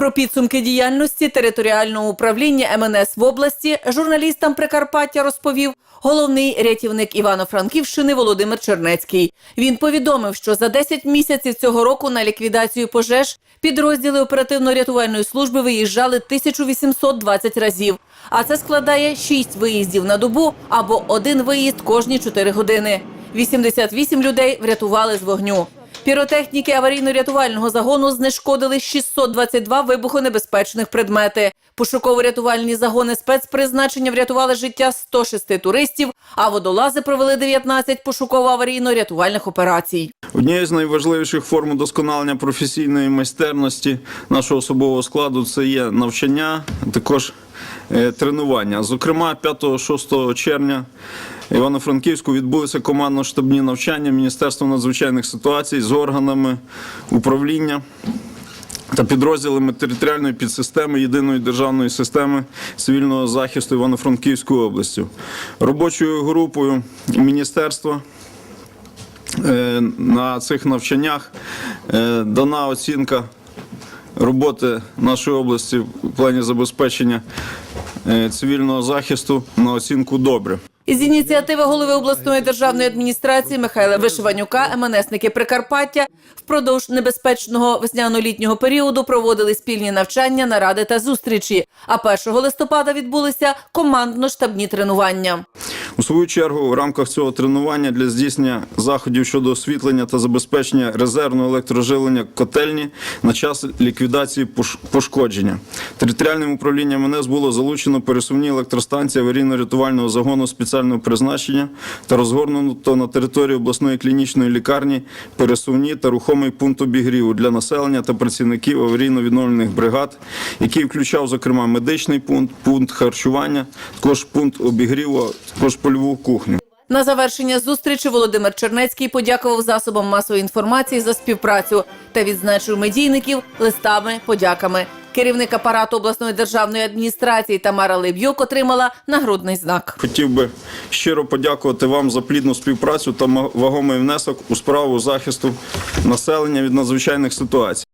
Про підсумки діяльності територіального управління МНС в області журналістам Прикарпаття розповів головний рятівник Івано-Франківщини Володимир Чернецький. Він повідомив, що за 10 місяців цього року на ліквідацію пожеж підрозділи оперативно-рятувальної служби виїжджали 1820 разів. А це складає 6 виїздів на добу або один виїзд кожні 4 години. 88 людей врятували з вогню. Піротехніки аварійно-рятувального загону знешкодили 622 вибухонебезпечних предмети. Пошуково-рятувальні загони спецпризначення врятували життя 106 туристів, а водолази провели 19 пошуково-аварійно-рятувальних операцій. Однією з найважливіших форм удосконалення професійної майстерності нашого особового складу це є навчання, також е, тренування. Зокрема, 5-6 червня Івано-Франківську відбулися командно-штабні навчання Міністерства надзвичайних ситуацій з органами управління та підрозділами територіальної підсистеми єдиної державної системи цивільного захисту Івано-Франківської області. Робочою групою міністерства на цих навчаннях е, дана оцінка роботи нашої області в плані забезпечення е, цивільного захисту на оцінку добре. Із ініціативи голови обласної державної адміністрації Михайла Вишиванюка МНСники Прикарпаття впродовж небезпечного весняно-літнього періоду проводили спільні навчання, наради та зустрічі. А 1 листопада відбулися командно-штабні тренування. У свою чергу, в рамках цього тренування для здійснення заходів щодо освітлення та забезпечення резервного електроживлення котельні на час ліквідації пошкодження. Територіальним управлінням МНС було залучено пересувні електростанції аварійно-рятувального загону спеціального призначення та розгорнуто на території обласної клінічної лікарні пересувні та рухомий пункт обігріву для населення та працівників аварійно-відновлених бригад, який включав, зокрема, медичний пункт, пункт харчування, також пункт обігріву, також польову кухню. На завершення зустрічі Володимир Чернецький подякував засобам масової інформації за співпрацю та відзначив медійників листами, подяками. Керівник апарату обласної державної адміністрації Тамара Леб'юк отримала нагрудний знак. Хотів би щиро подякувати вам за плідну співпрацю та вагомий внесок у справу захисту населення від надзвичайних ситуацій.